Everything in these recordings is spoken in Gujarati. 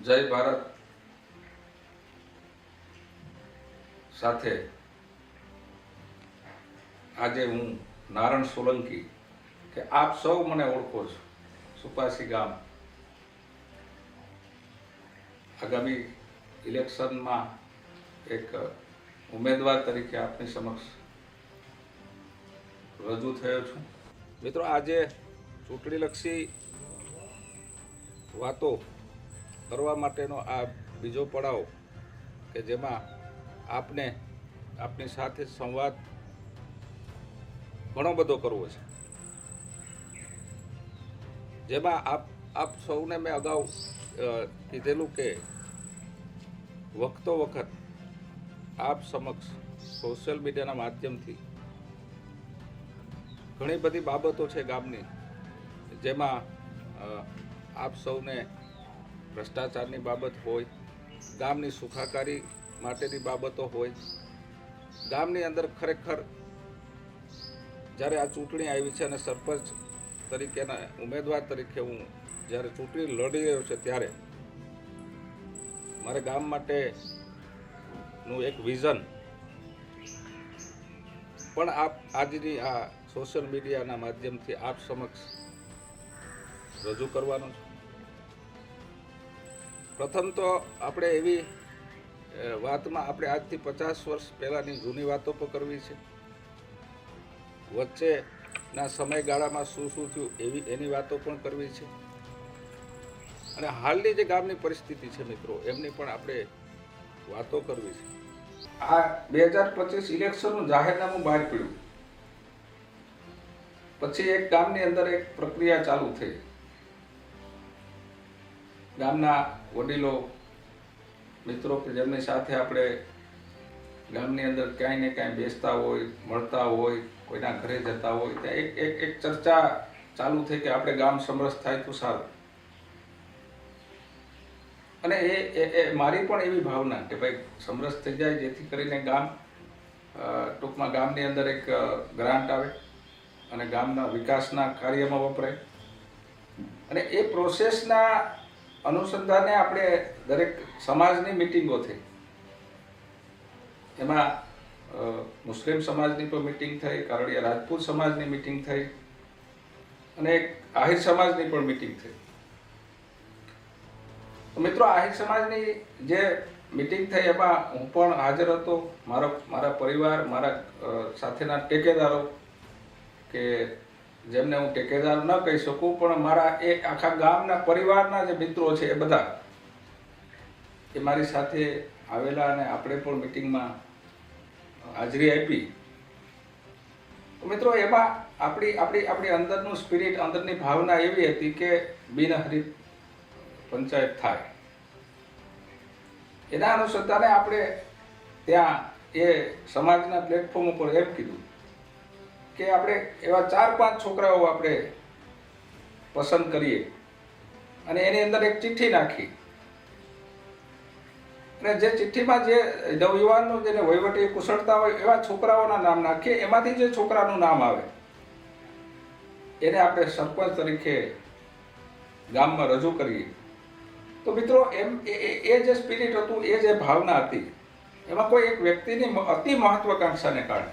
જય ભારત. સાથે આજે હું નારણ સોલંકી કે આપ સૌ મને ઓળખો છો. સુપાસી ગામ. આગામી ઇલેક્શનમાં એક ઉમેદવાર તરીકે આપની સમક્ષ રજૂ થયો છું. મિત્રો, આજે ચૂંટણીલક્ષી વાતો કરવા માટેનો આ બીજો પડાવ કે જેમાં આપને આપની સાથે સંવાદ ઘણો બધો કરવો છે. જેમાં આપ આપ સૌને મેં અગાઉ કીધેલું કે વખતો વખત આપ સમક્ષ સોશિયલ મીડિયાના માધ્યમથી ઘણી બધી બાબતો છે ગામની, જેમાં આપ સૌને ભ્રષ્ટાચારની બાબત હોય, ગામની સુખાકારી માટેની બાબતો હોય, ગામની અંદર ખરેખર જ્યારે આ ચૂંટણી આવી છે અને સરપંચ તરીકેના ઉમેદવાર તરીકે હું જ્યારે ચૂંટણી લડી રહ્યો છે ત્યારે મારે ગામ માટેનું એક વિઝન પણ આપ આજની આ સોશિયલ મીડિયાના માધ્યમથી આપ સમક્ષ રજૂ કરવાનો છે. પ્રથમ તો આપણે એવી વાતમાં આપણે આજથી પચાસ વર્ષ પહેલાંની જૂની વાતો પણ કરવી છે. વચ્ચેના સમયગાળામાં શું શું થયું એવી, એની વાતો પણ કરવી છે. અને હાલની જે ગામની પરિસ્થિતિ છે મિત્રો, એમની પણ આપણે વાતો કરવી છે. આ બે હજાર પચીસ ઇલેક્શનનું જાહેરનામું બહાર પડ્યું. પછી એક ગામની અંદર એક પ્રક્રિયા ચાલુ થઈ. ગામના વડીલો, મિત્રો કે જેમની સાથે આપણે ગામની અંદર ક્યાંય ને ક્યાંય બેસતા હોય, મળતા હોય, કોઈના ઘરે જતા હોય, ત્યાં એક એક એક ચર્ચા ચાલુ થઈ કે આપણે ગામ સમરસ થાય તો સારું. અને એ એ મારી પણ એવી ભાવના કે ભાઈ સમરસ થઈ જાય જેથી કરીને ગામ ટૂંકમાં ગામની અંદર એક ગ્રાન્ટ આવે અને ગામના વિકાસના કાર્યમાં વપરાય. અને એ પ્રોસેસના અનુસંધાને આપણે દરેક સમાજની મિટિંગો થઈ. એમાં મુસ્લિમ સમાજની પણ મિટિંગ થઈ, કારડિયા રાજપૂત સમાજની મિટિંગ થઈ, અને આહિર સમાજની પણ મિટિંગ થઈ. તો મિત્રો, આહિર સમાજની જે મિટિંગ થઈ, એમાં હું પણ હાજર હતો. મારો, મારા પરિવાર, મારા સાથેના ટેકેદારો કે જેમને હું ટેકેદાર ન કહી શકું, પણ મારા એ આખા ગામના પરિવારના જે મિત્રો છે એ બધા એ મારી સાથે આવેલા અને આપણે પણ મિટિંગમાં હાજરી આપી. મિત્રો, એમાં આપણી આપણી આપણી અંદરનું સ્પિરિટ અંદરની ભાવના એવી હતી કે બિનહરીફ પંચાયત થાય. એના અનુસંધાને આપણે ત્યાં એ સમાજના પ્લેટફોર્મ ઉપર એમ કીધું કે આપણે એવા ચાર પાંચ છોકરાઓ આપણે પસંદ કરીએ અને એની અંદર એક ચિઠ્ઠી નાખી. અને જે ચિઠ્ઠીમાં જે નવયુવાનનું જેને વહીવટી કુશળતા હોય એવા છોકરાઓના નામ નાખીએ, એમાંથી જે છોકરાનું નામ આવે, એને આપણે સરપંચ તરીકે ગામમાં રજૂ કરીએ. તો મિત્રો, એમ એ જે સ્પિરિટ હતું, એ જે ભાવના હતી, એમાં કોઈ એક વ્યક્તિની અતિ મહત્વાકાંક્ષાને કારણે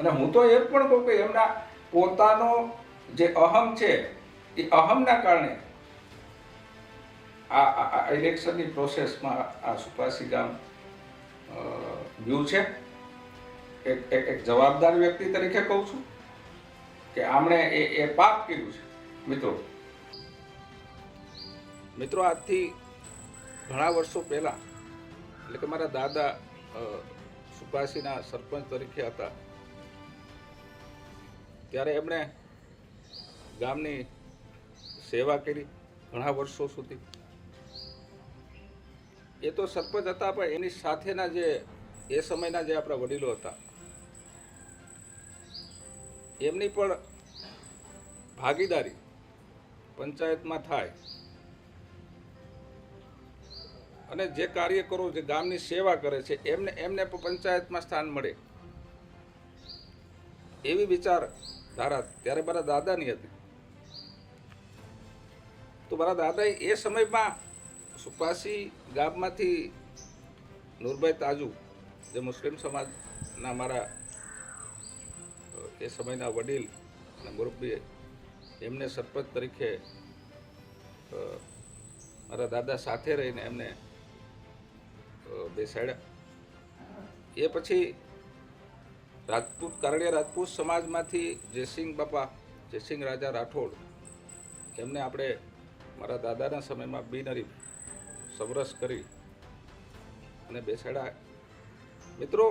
અને હું તો એમ પણ કહું કે એમના પોતાનો જે અહમ છે, એ અહમના કારણે આ ઇલેક્શનની પ્રોસેસમાં આ સુપાસી ગામ ગયું છે. એક એક જવાબદાર વ્યક્તિ તરીકે કહું છું કે આમણે એ એ પાપ કર્યું છે. મિત્રો મિત્રો, આજથી ઘણા વર્ષો પહેલાં, એટલે કે મારા દાદા સુપાસીના સરપંચ તરીકે હતા ત્યારે એમણે ગામની સેવા કરી ઘણા વર્ષો સુધી. એ તો સરપંચ હતા, પણ એની સાથેના જે, એ સમયના જે આપણા વડીલો હતા, એમની પણ ભાગીદારી પંચાયતમાં થાય. અને જે કાર્યકરો જે ગામની સેવા કરે છે, એમને એમને પણ પંચાયતમાં સ્થાન મળે. એવી વિચાર ધારા ત્યારે મારા દાદાની હતી. તો મારા દાદાએ એ સમયમાં સુપાસી ગામમાંથી નૂરભાઈ તાજુ, જે મુસ્લિમ સમાજના મારા એ સમયના વડીલ અને મુરબ્બી, એમને સરપંચ તરીકે મારા દાદા સાથે રહીને એમને બેસાડ્યા. એ પછી રાજપૂત કારડિયા રાજપૂત સમાજમાંથી જયસિંહ બાપા, જયસિંહ રાજા રાઠોડ, એમને આપણે મારા દાદાના સમયમાં બિનરીફ સમરસ કરી અને બેસાડ્યા. મિત્રો,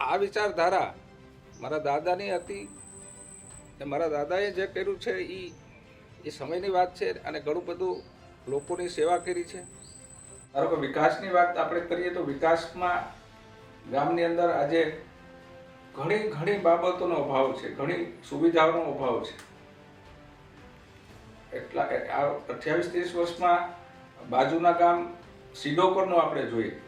આ વિચારધારા મારા દાદાની હતી ને મારા દાદાએ જે કર્યું છે એ એ સમયની વાત છે અને ઘણું બધું લોકોની સેવા કરી છે. ધારો કે વિકાસની વાત આપણે કરીએ તો વિકાસમાં ગામની અંદર આજે ઘણી ઘણી બાબતોનો અભાવ છે. ઘણી સુવિધાઓનો અભાવ છે. એટલા આ અઠ્યાવીસ, ત્રીસ વર્ષમાં બાજુના ગામ સિડોકરનું આપણે જોઈએ.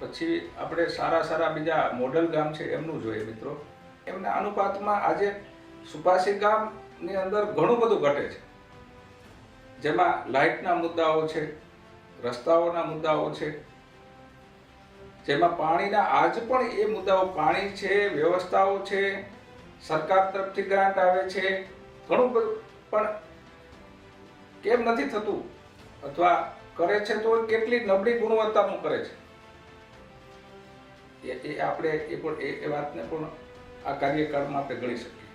પછી આપણે સારા સારા બીજા મોડલ ગામ છે, એમનું જોઈએ મિત્રો. એમના અનુપાતમાં આજે સુપાસી ગામની અંદર ઘણું બધું ઘટે છે. જેમાં લાઇટના મુદ્દાઓ છે, રસ્તાઓના મુદ્દાઓ છે જેમાં પાણીના આજ પણ એ મુદ્દાઓ પાણી છે, વ્યવસ્થાઓ છે, સરકાર તરફથી ગ્રાન્ટ આવે છે. ઘણું બધું, પણ કેમ નથી થતું? અથવા કરે છે તો કેટલી નબળી ગુણવત્તાનું કરે છે? એ આપણે એ પણ એ વાતને પણ આ કાર્યકાળમાં આપણે ગણી શકીએ.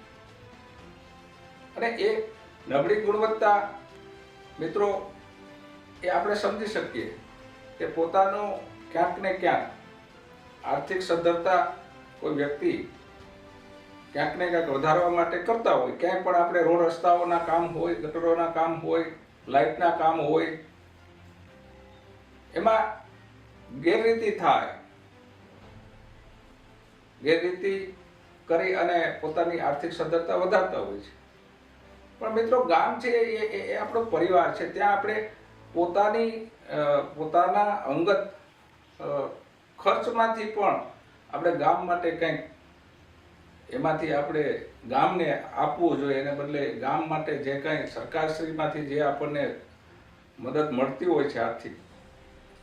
અને એ નબળી ગુણવત્તા, મિત્રો, એ આપણે સમજી શકીએ કે પોતાનો ક્યાંક ને ક્યાંક આર્થિક સદ્ધરતા કોઈ વ્યક્તિ ક્યાંક ને ક્યાંક વધારવા માટે કરતા હોય. ક્યાંય પણ આપણે રોડ રસ્તાઓના કામ હોય, ગટરોના કામ હોય, લાઇટના કામ હોય, એમાં ગેરરીતિ થાય. ગેરરીતિ કરી અને પોતાની આર્થિક સદ્ધરતા વધારતા હોય છે. પણ મિત્રો, ગામ છે એ, એ- આપણો પરિવાર છે. ત્યાં આપણે પોતાની પોતાના અંગત ખર્ચમાંથી પણ આપણે ગામ માટે કંઈક એમાંથી આપણે ગામને આપવું જોઈએ. એને બદલે ગામ માટે જે કંઈ સરકારશ્રીમાંથી જે આપણને મદદ મળતી હોય છે આર્થિક,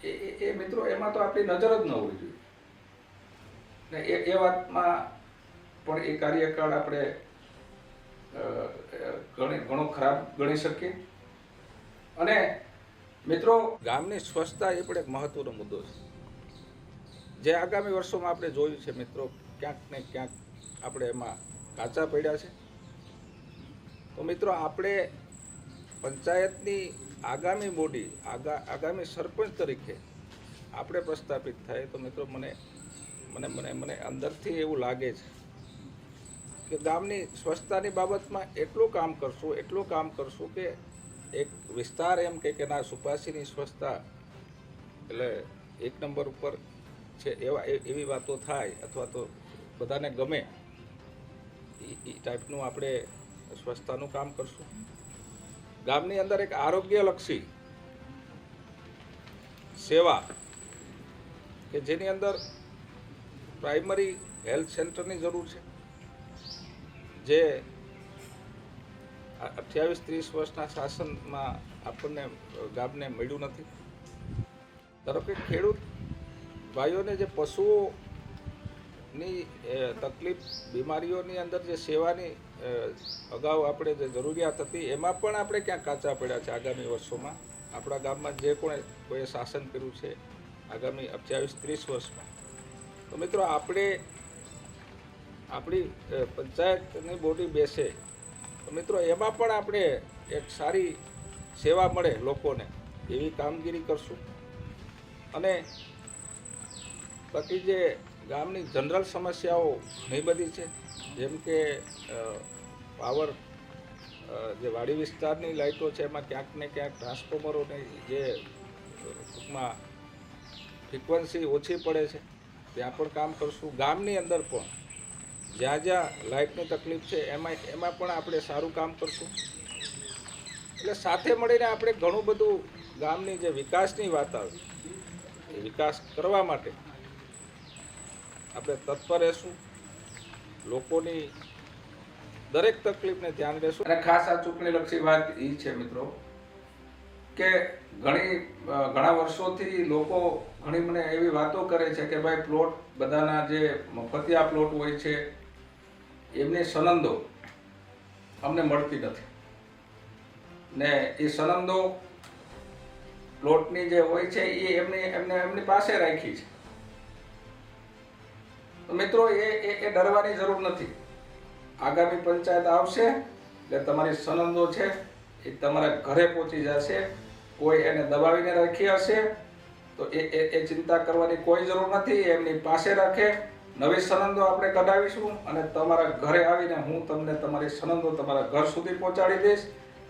એ, એ- મિત્રો એમાં તો આપણી નજર જ ન હોવી જોઈએ. ને એ એ વાતમાં પણ એ કાર્યકાળ આપણે ઘણી ઘણો ખરાબ ગણી શકીએ. અને મિત્રો, ગામની સ્વચ્છતા એ પણ એક મહત્વનો મુદ્દો છે. જે આગામી વર્ષોમાં આપણે જોયું છે મિત્રો, ક્યાંક ને ક્યાંક આપણે એમાં કાચા પડ્યા છે. તો મિત્રો, આપણે પંચાયતની આગામી બોડી, આગા, આગામી સરપંચ તરીકે આપણે પ્રસ્થાપિત થાય, તો મિત્રો મને મને મને મને અંદરથી એવું લાગે છે કે ગામની સ્વચ્છતાની બાબતમાં એટલું કામ કરશું, એટલું કામ કરશું કે એક વિસ્તાર એમ કે કે ના સુપાસીની સ્વચ્છતા, એટલે એક નંબર ઉપર છે, એવા એવી વાતો થાય અથવા તો બધાને ગમે એ ટાઈપનું આપણે સ્વચ્છતાનું કામ કરશું. ગામની અંદર એક આરોગ્યલક્ષી સેવા કે જેની અંદર પ્રાઇમરી હેલ્થ સેન્ટરની જરૂર છે, જે અઠ્યાવીસ ત્રીસ વર્ષના શાસનમાં આપણને ગામને મળ્યું નથી. ધારો કે ખેડૂત ભાઈઓને જે પશુઓની તકલીફ, બીમારીઓની અંદર જે સેવાની અગાઉ આપણે જે જરૂરિયાત હતી, એમાં પણ આપણે ક્યાં કાચા પડ્યા છે આગામી વર્ષોમાં? આપણા ગામમાં જે કોણે કોઈએ શાસન કર્યું છે આગામી અઠ્યાવીસ, ત્રીસ વર્ષમાં. તો મિત્રો આપણે, આપણી પંચાયતની બોડી બેસે. તો મિત્રો એમાં પણ આપણે એક સારી સેવા મળે લોકોને, એવી કામગીરી કરશું. અને બાકી જે ગામની જનરલ સમસ્યાઓ ઘણી બધી છે, જેમ કે પાવર જે વાડી વિસ્તારની લાઇટો છે, એમાં ક્યાંક ને ક્યાંક ટ્રાન્સફોર્મરોની જે ટૂંકમાં ફ્રિકવન્સી ઓછી પડે છે, ત્યાં પણ કામ કરશું. ગામની અંદર પણ જ્યાં જ્યાં લાઇટની તકલીફ છે, એમાં એમાં પણ આપણે સારું કામ કરશું. એટલે સાથે મળીને આપણે ઘણું બધું ગામની જે વિકાસની વાત આવે, એ વિકાસ કરવા માટે આપણે તત્પર રહેશું. લોકોની દરેક તકલીફને ધ્યાન લેશું અને ખાસ આ ચૂંટણીલક્ષી વાત એ છે મિત્રો કે ઘણી ઘણા વર્ષોથી લોકો ઘણી મને એવી વાતો કરે છે કે ભાઈ પ્લોટ બધાના જે મફતિયા પ્લોટ હોય છે, એમની સનંદો અમને મળતી નથી. ને એ સનંદો પ્લોટની જે હોય છે એ એમની, એમને, એમની પાસે રાખી છે. મિત્રો, એ એ ડરવાની જરૂર નથી. આગામી પંચાયત આવશે, એટલે તમારી સનંદો છે, એ તમારા ઘરે પહોંચી જશે, કોઈ એને દબાવીને રાખી હશે, તો એ એ ચિંતા કરવાની કોઈ જરૂર નથી એમની પાસે રાખે. નવી સનંદો આપણે કઢાવીશું અને તમારા ઘરે આવીને હું તમને તમારી સનંદો તમારા ઘર સુધી પહોંચાડી દઈશ.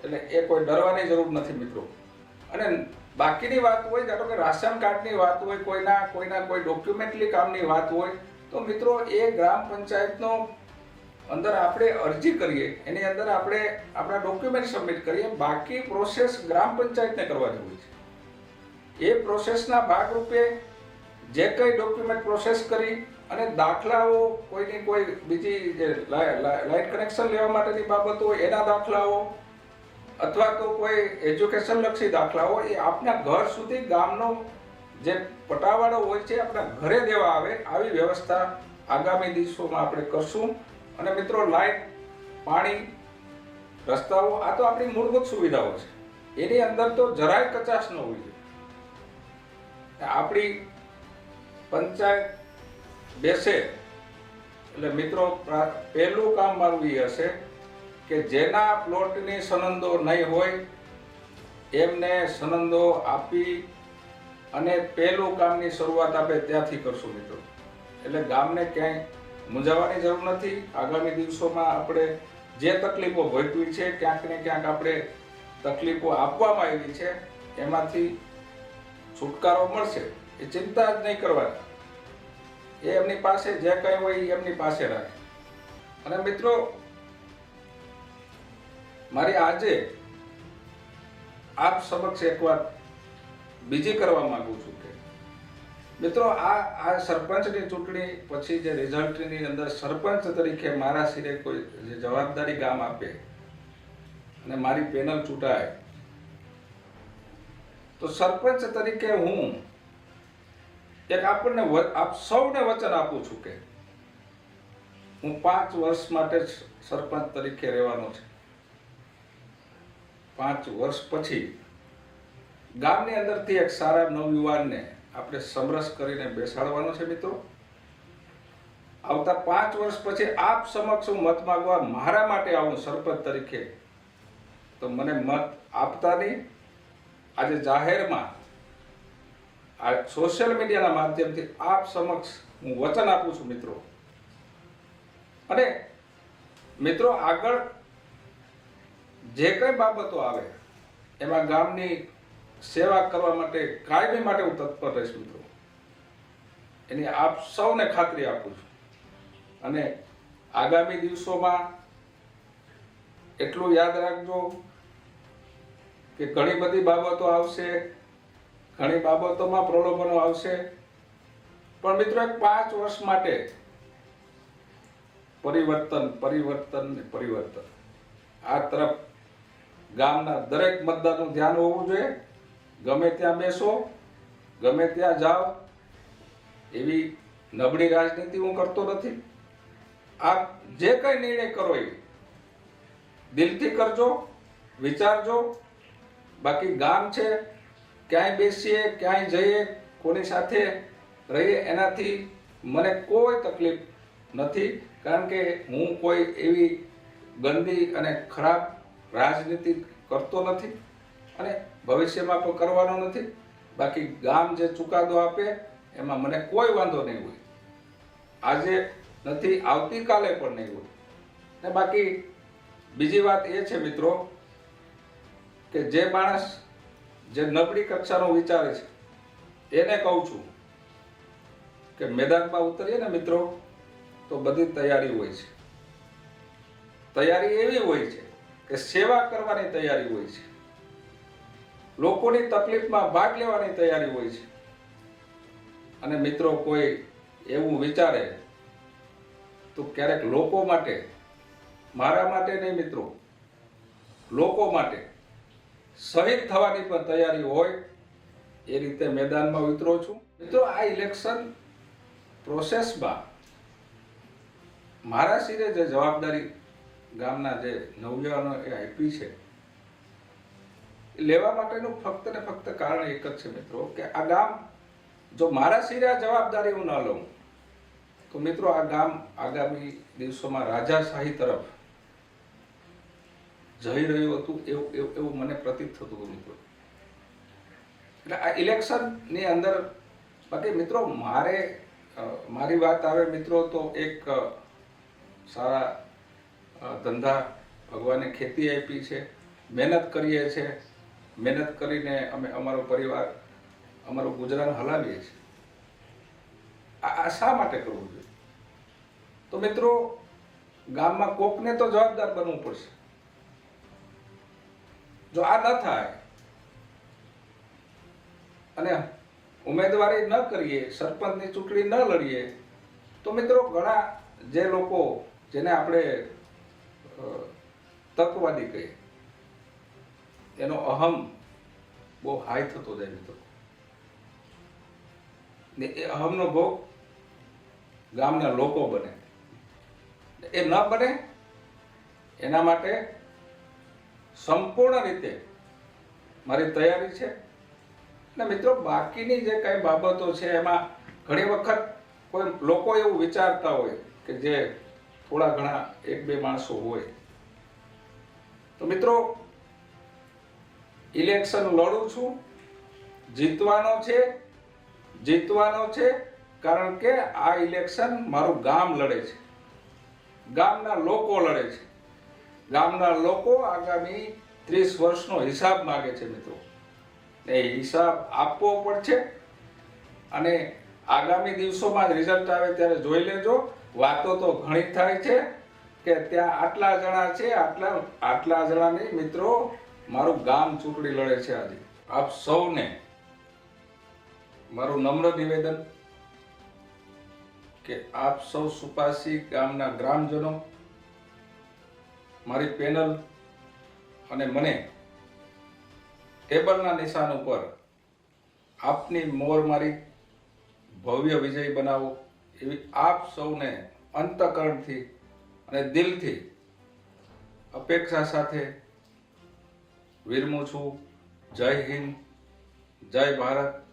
એટલે એ કોઈ ડરવાની જરૂર નથી મિત્રો. અને બાકીની વાત હોય, ધારો કે રાશન કાર્ડની વાત હોય, કોઈના કોઈના કોઈ ડોક્યુમેન્ટલી કામની વાત હોય તો મિત્રો, એ ગ્રામ પંચાયતનો અંદર આપણે અરજી કરીએ, એની અંદર આપણે આપણા ડોક્યુમેન્ટ સબમિટ કરીએ, બાકી પ્રોસેસ ગ્રામ પંચાયતને કરવા હોય છે. એ પ્રોસેસના ભાગરૂપે જે કંઈ ડોક્યુમેન્ટ પ્રોસેસ કરી અને દાખલાઓ કોઈની કોઈ બીજી જે લાઇટ કનેક્શન લેવા માટેની બાબતો એના દાખલાઓ અથવા તો કોઈ એજ્યુકેશન લક્ષી દાખલાઓ, એ આપના ઘર સુધી ગામનો જે પટાવાળો હોય છે, આપણા ઘરે દેવા આવે, આવી વ્યવસ્થા આગામી દિવસોમાં આપણે કરશું. અને મિત્રો લાઇટ પાણી, રસ્તાઓ, આ તો આપણી મૂળભૂત સુવિધાઓ છે. એની અંદર તો જરાય કચાશ ન હોવી જોઈએ. આપણી પંચાયત બેસે, એટલે મિત્રો પહેલું કામ મારું એ હશે કે જેના પ્લોટની સનંદો નહીં હોય, એમને સનંદો આપી અને પહેલું કામની શરૂઆત આપણે ત્યાંથી કરશું મિત્રો. એટલે ગામને ક્યાંય મૂંઝાવાની જરૂર નથી. આગામી દિવસોમાં આપણે જે તકલીફો ભોગવી છે, ક્યાંક ને ક્યાંક આપણે તકલીફો આપવામાં આવી છે, એમાંથી છુટકારો મળશે. એ ચિંતા જ નહીં કરવાની. એ એમની પાસે જે કંઈ હોય એમની પાસે રાખે. અને મિત્રો, મારી આજે આપ સમક્ષ એક વાત બીજી કરવા માંગુ છું કે, મિત્રો, આ આ સરપંચની ચૂંટણી પછી જે રિઝલ્ટની અંદર સરપંચ તરીકે મારા સિરે કોઈ જે જવાબદારી ગામ આપે અને મારી પેનલ ચૂંટાય, તો સરપંચ તરીકે હું એક આપણને આપ સૌને વચન આપું છું કે, હું પાંચ વર્ષ માટે સરપંચ તરીકે રહેવાનો છે. પાંચ વર્ષ પછી ગામની અંદરથી એક સારા નવયુવાનને આપણે સમરસ કરીને બેસાડવાનો છે મિત્રો. આવતા પાંચ વર્ષ પછી આપ સમક્ષ હું મત માગવા મારા માટે આવું સરપંચ તરીકે. તો મને મત આપતા નહીં. આજે જાહેરમાં આ સોશિયલ મીડિયાના માધ્યમથી આપ સમક્ષ હું વચન આપું છું મિત્રો. અને મિત્રો આગળ જે કઈ બાબતો આવે, એમાં ગામની સેવા કરવા માટે, કાયમી માટે હું તત્પર રહીશ મિત્રો. એની આપ સૌને ખાતરી આપું છું. અને આગામી દિવસોમાં એટલું યાદ રાખજો કે ઘણી બધી બાબતો આવશે, ઘણી બાબતોમાં પ્રલોભનો આવશે. પણ મિત્રો એક પાંચ વર્ષ માટે પરિવર્તન પરિવર્તન ને પરિવર્તન. આ તરફ ગામના દરેક મતદારનું ધ્યાન હોવું જોઈએ. ગમે ત્યાં બેસો, ગમે ત્યાં જાઓ, એવી નબળી રાજનીતિ હું કરતો નથી. આ જે કઈ નિર્ણય કરો એ દિલથી કરજો, વિચારજો. બાકી ગામ છે, ક્યાંય બેસીએ, ક્યાંય જઈએ, કોની સાથે રહીએ, એનાથી મને કોઈ તકલીફ નથી. કારણ કે હું કોઈ એવી ગંદી અને ખરાબ રાજનીતિ કરતો નથી. અને ભવિષ્યમાં તો કરવાનો નથી. બાકી ગામ જે ચુકાદો આપે, એમાં મને કોઈ વાંધો નહીં હોય. આજે નથી, આવતીકાલે પણ નહીં હોય. ને બાકી બીજી વાત એ છે મિત્રો, કે જે માણસ જે નબળી કક્ષાનો વિચારે છે, એને કહું છું કે મેદાનમાં ઉતરીએ ને મિત્રો, તો બધી તૈયારી હોય છે. તૈયારી એવી હોય છે કે સેવા કરવાની તૈયારી હોય છે. લોકોની તકલીફમાં ભાગ લેવાની તૈયારી હોય છે. અને મિત્રો, કોઈ એવું વિચારે, તો ક્યારેક લોકો માટે, મારા માટે નહીં મિત્રો, લોકો માટે શહીદ થવાની પણ તૈયારી હોય, એ રીતે મેદાનમાં ઉતરો છું. મિત્રો, આ ઇલેક્શન પ્રોસેસમાં મારા સિરે જે જવાબદારી ગામના જે નવયુવાનો એ આપી છે લેવા માટેનું ફક્ત ને ફક્ત કારણ એક જ છે મિત્રો, કે આ ગામ જો મારા સિરા જવાબદારી હું ન લઉં, તો મિત્રો આ ગામ આગામી દિવસોમાં રાજાશાહી તરફ જઈ રહ્યું હતું એવું એવું મને પ્રતીત થતું હતું મિત્રો. એટલે આ ઇલેક્શનની અંદર, બાકી મિત્રો મારે મારી વાત આવે મિત્રો તો એક સારા ધંધા ભગવાને ખેતી આપી છે, મહેનત કરીએ છીએ મહેનત કરીને અમે અમારો પરિવાર, અમારું ગુજરાન હલાવીએ છીએ. આ શા માટે કરવું જોઈએ? તો મિત્રો, ગામમાં કોકને તો જવાબદાર બનવું પડશે. જો આ ન થાય, અને ઉમેદવારી ન કરીએ, સરપંચની ચૂંટણી ન લડીએ, તો મિત્રો ઘણા જે લોકો જેને આપણે તકવાદી કહીએ એનો અહમ બહુ હાઈ થતો જાય મિત્રો. ને એ અહમનો ભોગ ગામના લોકો બને. એ ન બને, એના માટે સંપૂર્ણ રીતે મારી તૈયારી છે. અને મિત્રો, બાકીની જે કઈ બાબતો છે, એમાં ઘણી વખત કોઈ લોકો એવું વિચારતા હોય કે જે થોડા ઘણા એક બે માણસો હોય. તો મિત્રો ઇલેક્શન લડું છું. જીતવાનો છે જીતવાનો છે, કારણ કે આ ઇલેક્શન મારું ગામ લડે છે. ગામના લોકો લડે છે. ગામના લોકો આગામી ત્રીસ વર્ષનો હિસાબ માગે છે મિત્રો. એ હિસાબ આપવો પડશે અને આગામી દિવસોમાં રિઝલ્ટ આવે ત્યારે જોઈ લેજો. વાતો તો ઘણી થાય છે કે ત્યાં આટલા જણા છે, આટલા આટલા જણાની મિત્રો મારું ગામ ચૂંટણી લડે છે આજે. આપ સૌને મારું નમ્ર નિવેદન કે આપ સૌ સુપાસી ગામના ગ્રામજનો, મારી પેનલ અને મને ટેબલના નિશાન ઉપર આપની મોર મારી ભવ્ય વિજય બનાવો એવી આપ સૌને અંતકરણથી અને દિલથી અપેક્ષા સાથે વિરમું છું. જય હિન્દ. જય ભારત.